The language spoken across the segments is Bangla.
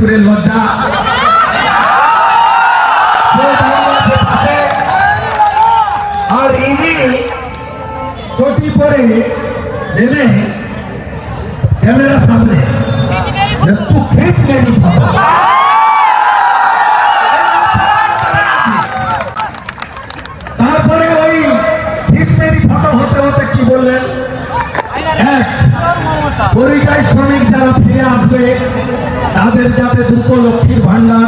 মিয়া মেদিনীপুরের লজ্জা। সে দাঁড়িয়ে আছে পাশে। আর ইনি চটি পরে নেমে ক্যামেরা সামনে। একটু খেচ মেরি ফটো তারপরে ওই খিচমেরি ফটো হতে হতে কি বললেন এক পরিযায়ী শ্রমিক যারা ফিরে আসবে তাদের যাতে দ্রুত লক্ষ্মীর ভান্ডার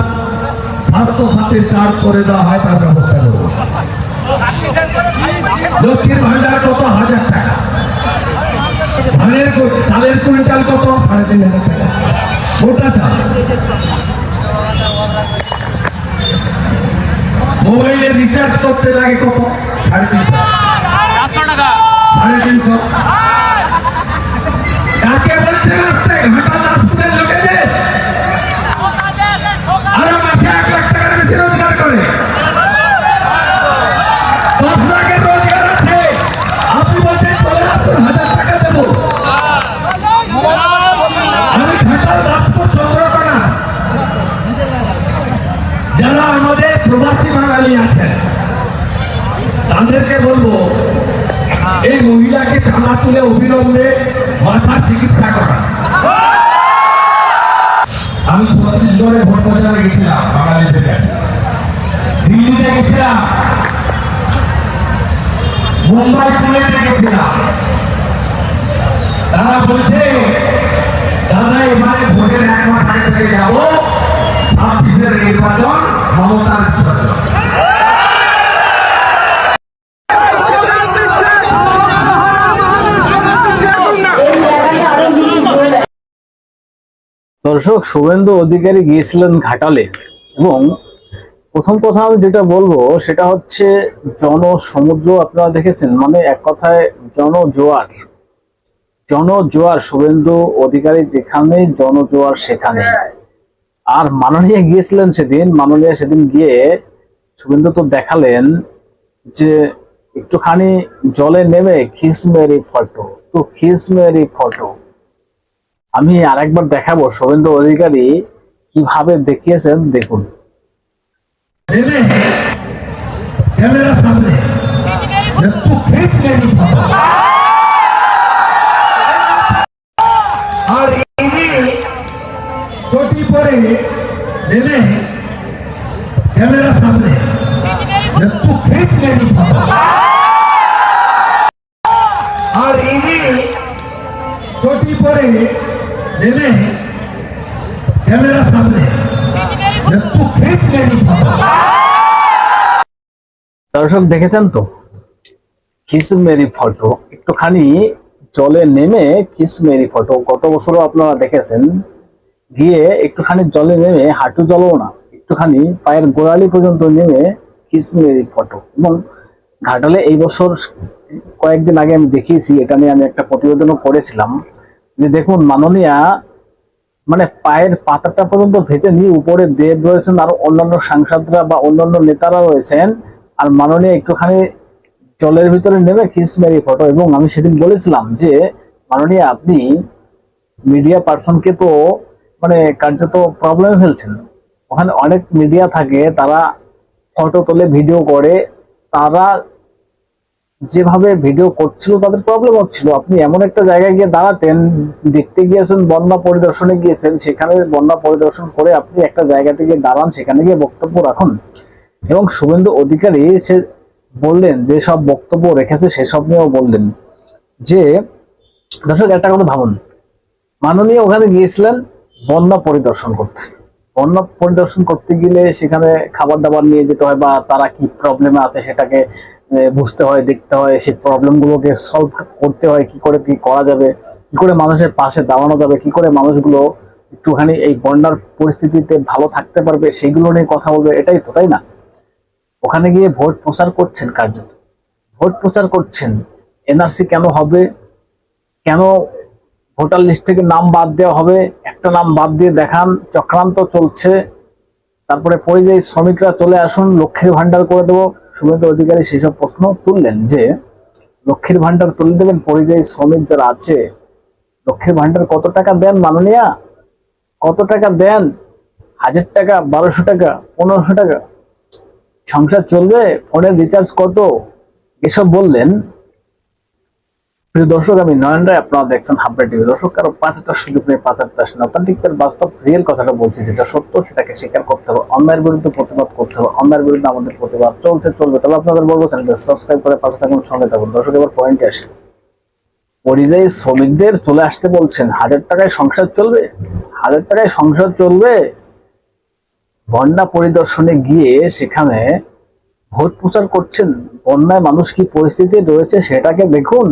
স্বাস্থ্য সাথীর কার্ড করে দেওয়া হয় তার ব্যবস্থা করব। লক্ষ্মীর ভান্ডার কত? হাজার টাকা। ধানের চালের কুইন্টাল কত? সাড়ে তিন হাজার টাকা। গোটা চাল। মোবাইলে রিচার্জ করতে লাগে কত? সাড়ে তিনশো। সাড়ে তিনশো। বাঙালি আছেন। তাদেরকে বলব, এই মহিলাকে চাঁদা তুলে অবিলম্বে মাথা চিকিৎসা করা আমি ছত্তিশগড়ে ভোট প্রচারে গেছিলাম, বাঙালিদের কাছে। দিল্লিতে গেছিলাম। মুম্বাই পুনেতে গেছিলাম। তারা বলছে, দাদা, এবারে ভোটের এক মাস আগে থেকে যাব। ছাব্বিশের নির্বাচন ক্ষমতার দর্শক, শুভেন্দু অধিকারী গিয়েছিলেন ঘাটালে এবং প্রথম কথা আমি যেটা বলব, সেটা হচ্ছে জনসমুদ্র আপনারা দেখেছেন মানে এক কথায় জনজোয়ার। জনজোয়ার, শুভেন্দু অধিকারী যেখানে, জনজোয়ার সেখানে। আর মাননীয় গিয়েছিলেন সেদিন মাননীয় সেদিন গিয়ে শুভেন্দু তো দেখালেন যে একটুখানি জলে নেমে খিসমেরি ফটো তো খিসমেরি ফটো। আমি আরেকবার দেখাবো শুভেন্দু অধিকারী কীভাবে দেখিয়েছেন দেখুন। ক্যামেরা সামনে। আর ইনি চটি পরে নেমে ক্যামেরা সামনে। একটু খেচ মেরি ফটো দর্শক, দেখেছেন তো? কিসমেরি ফটো। একটুখানি জলে নেমে কিসমেরি ফটো। গত বছরও আপনারা দেখেছেন গিয়ে একটুখানি জলে নেমে, হাঁটু জলও না, একটুখানি পায়ের গোড়ালি পর্যন্ত নেমে কিসমেরি ফটো। এবং ঘাটালে এই বছর কয়েকদিন আগে আমি দেখিয়েছি, এটা নিয়ে আমি একটা প্রতিবেদনও করেছিলাম, যে দেখুন মাননীয়া মানে পায়ের পাতাটা পর্যন্ত ভেজে নিয়ে উপরে দেব রয়েছেন, আর অন্যান্য সাংসদরা বা অন্যান্য নেতারা রয়েছেন, আর মাননীয় একটুখানি জলের ভিতরে নেমে খিসমেরি ফটো। এবং আমি সেদিন বলেছিলাম যে, মাননীয় আপনি মিডিয়া পার্সনকে তো মানে কার্যত প্রবলেমে ফেলছেন। ওখানে অনেক মিডিয়া থাকে, তারা ফটো তোলে ভিডিও করে। তারা যেভাবে ভিডিও করছিল, তাদের প্রবলেম হচ্ছিল। আপনি এমন একটা জায়গায় গিয়ে দাঁড়াতেন, দেখতে গিয়েছেন, বন্যা পরিদর্শনে গিয়েছেন, সেখানে বন্যা পরিদর্শন করে আপনি একটা জায়গা থেকে দাঁড়ান, সেখানে গিয়ে বক্তব্য রাখুন। এবং শুভেন্দু অধিকারী সে বললেন, যে সব বক্তব্য রেখেছে সেসব নিয়েও বললেন যে, দর্শক, একটা কথা ভাবুন। মাননীয় ওখানে গিয়েছিলেন বন্যা পরিদর্শন করতে। বন্যা পরিদর্শন করতে গেলে সেখানে খাবার দাবার নিয়ে যেতে হয় বা তারা কি প্রবলেমে আছে সেটাকে বুঝতে হয়, দেখতে হয়, সেই প্রবলেম গুলোকে সলভ করতে হয়, কি করে কি করা যাবে, কি করে মানুষের পাশে দাঁড়ানো যাবে, কি করে মানুষগুলো একটুখানি এই বন্যার পরিস্থিতিতে ভালো থাকতে পারবে সেইগুলো নিয়ে কথা বলবে, এটাই তো, তাই না? ওখানে গিয়ে ভোট প্রচার করছেন কার্যত। ভোট প্রচার করছেন। এনআরসি কেন হবে? কেন ভোটার লিস্ট থেকে নাম বাদ দেওয়া হবে। একটা নাম বাদ দিয়ে দেখান, চক্রান্ত চলছে। তারপরে পরিযায়ী শ্রমিকরা চলে আসুন, লক্ষ্মীর ভান্ডার করে দেবো। শুভেন্দু অধিকারী সেসব প্রশ্ন তুললেন যে, লক্ষ্মীর ভান্ডার তুলে দেবেন পরিযায়ী শ্রমিক যারা আছে। লক্ষ্মীর ভান্ডার কত টাকা দেন মাননীয়া? কত টাকা দেন? হাজার টাকা, বারোশো টাকা, পনেরোশো টাকা? সংসার চলবে? ফোনের রিচার্জ কত? এসব বললেন প্রিয় দর্শক, আমি নয়ন রায়, আপনারা দেখছেন হাবড়া টিভি। দর্শক, কারও পাঁচ হাজার সুযোগ নেই, পাঁচ হাজার আসেন অথেন্টিকের বাস্তব রিয়েল কথাটা বলছি, যেটা সত্য, সেটাকে স্বীকার করতে হবে। অন্যায়ের বিরুদ্ধে প্রতিবাদ করতে হবে। অন্যায়ের বিরুদ্ধে আমাদের প্রতিবাদ চলছে, চলবে। তবে আপনাদের বলব, চ্যানেলটা সাবস্ক্রাইব করে পাশে থাকুন, সঙ্গে থাকুন। দর্শক, এবার পয়েন্টে আসে। পরিযায়ী শ্রমিকদের চলে আসতে বলছেন, হাজার টাকায় সংসার চলবে? হাজার টাকায় সংসার চলবে? বন্যা পরিদর্শনে গিয়ে সেখানে ভোট প্রচার করছেন। বন্যায় মানুষ কি পরিস্থিতি রয়েছে সেটাকে দেখুন।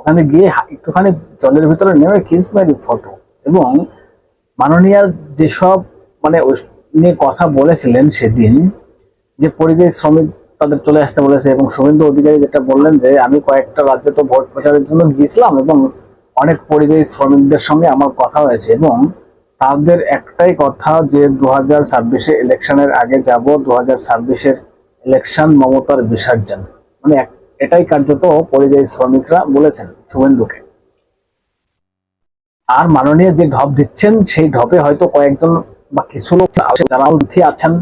ওখানে গিয়ে একটুখানি জলের ভিতরে নেমে কিসমারি ফটো এবং মাননীয় যেসব মানে নিয়ে কথা বলেছিলেন সেদিন, যে পরিযায়ী শ্রমিক তাদের চলে আসতে বলেছে এবং শুভেন্দু অধিকারী যেটা বললেন যে, আমি কয়েকটা রাজ্যে তো ভোট প্রচারের জন্য গিয়েছিলাম এবং অনেক পরিযায়ী শ্রমিকদের সঙ্গে আমার কথা হয়েছে এবং তাদের একটাই কথা যে দু হাজার ছাব্বিশে ইলেকশনের আগে যাব দু হাজার ছাব্বিশের ইলেকশন মমতার বিসর্জন। মানে এক- এটাই কার্যত পরিযায়ী শ্রমিকরা বলেছেন শুভেন্দুকে। আর মাননীয় যে ঢপ দিচ্ছেন, সেই ঢপে হয়তো কয়েকজন বা কিছু লোক যারা আছেন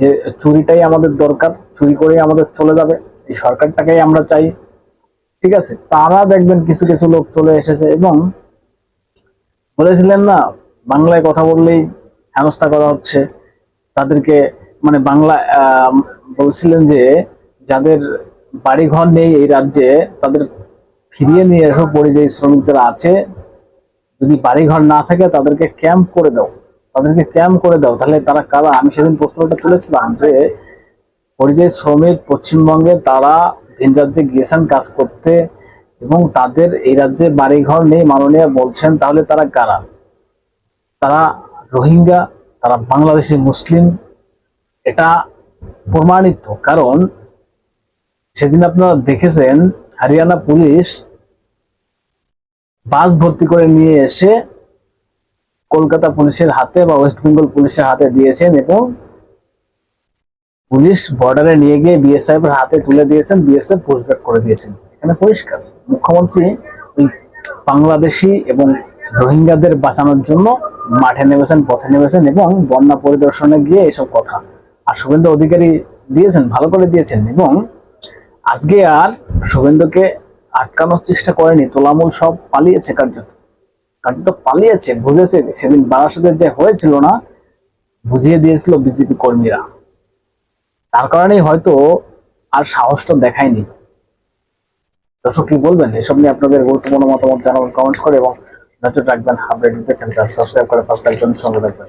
যে চুরিটাই আমাদের দরকার, চুরি করে আমাদের চলে যাবে, এই সরকারটাকেই আমরা চাই। ঠিক আছে, তারা দেখবেন কিছু কিছু লোক চলে এসেছে এবং বলেছিলেন না, বাংলায় কথা বললেই হেনস্থা করা হচ্ছে। তাদেরকে মানে বাংলা বলছিলেন যে যাদের বাড়িঘর নেই এই রাজ্যে, তাদের ফিরিয়ে নিয়ে এসো পরিযায়ী শ্রমিক যারা আছে। যদি বাড়িঘর না থাকে, তাদেরকে ক্যাম্প করে দাও। তাদেরকে ক্যাম্প করে দাও। তাহলে তারা কারা? আমি সেদিন প্রশ্নটা তুলেছিলাম যে পরিযায়ী শ্রমিক পশ্চিমবঙ্গে, তারা ভিন রাজ্যে গিয়েছেন কাজ করতে এবং তাদের এই রাজ্যে বাড়িঘর নেই, মাননীয় বলছেন, তাহলে তারা কারা? তারা রোহিঙ্গা, তারা বাংলাদেশি মুসলিম। এটা প্রমাণিত। কারণ সেদিন আপনারা দেখেছেন, হরিয়ানা পুলিশ বাস ভর্তি করে নিয়ে এসে কলকাতা পুলিশের হাতে বা ওয়েস্ট বেঙ্গল পুলিশের হাতে দিয়েছেন এবং পুলিশ বর্ডারে নিয়ে গিয়ে বিএসএফ এর হাতে তুলে দিয়েছেন, বিএসএফ পুশব্যাক করে দিয়েছেন। এখানে পরিষ্কার। মুখ্যমন্ত্রী ওই বাংলাদেশি এবং রোহিঙ্গাদের বাঁচানোর জন্য মাঠে নেমেছেন, পথে নেমেছেন এবং বন্যা পরিদর্শনে গিয়ে এসব কথা আর শুভেন্দু অধিকারী দিয়েছেন, ভালো করে দিয়েছেন এবং আজকে আর শুভেন্দুকে আটকানোর চেষ্টা করেনি, তোলামূল সব পালিয়েছে কার্যত। কার্যত পালিয়েছে, বুঝেছে, সেদিন বারাসাতের যে হয়েছিল না, বুঝিয়ে দিয়েছিল বিজেপি কর্মীরা। তার কারণেই হয়তো আর সাহসটা দেখায়নি। দর্শক, কি বলবেন? এসব নিয়ে আপনাদের গুরুত্বপূর্ণ মতামত জানাবেন কমেন্টস করে এবং নজর রাখবেন আপডেট দিতে চ্যানেলটা সাবস্ক্রাইব করে পাশে থাকবেন, সঙ্গে থাকবেন।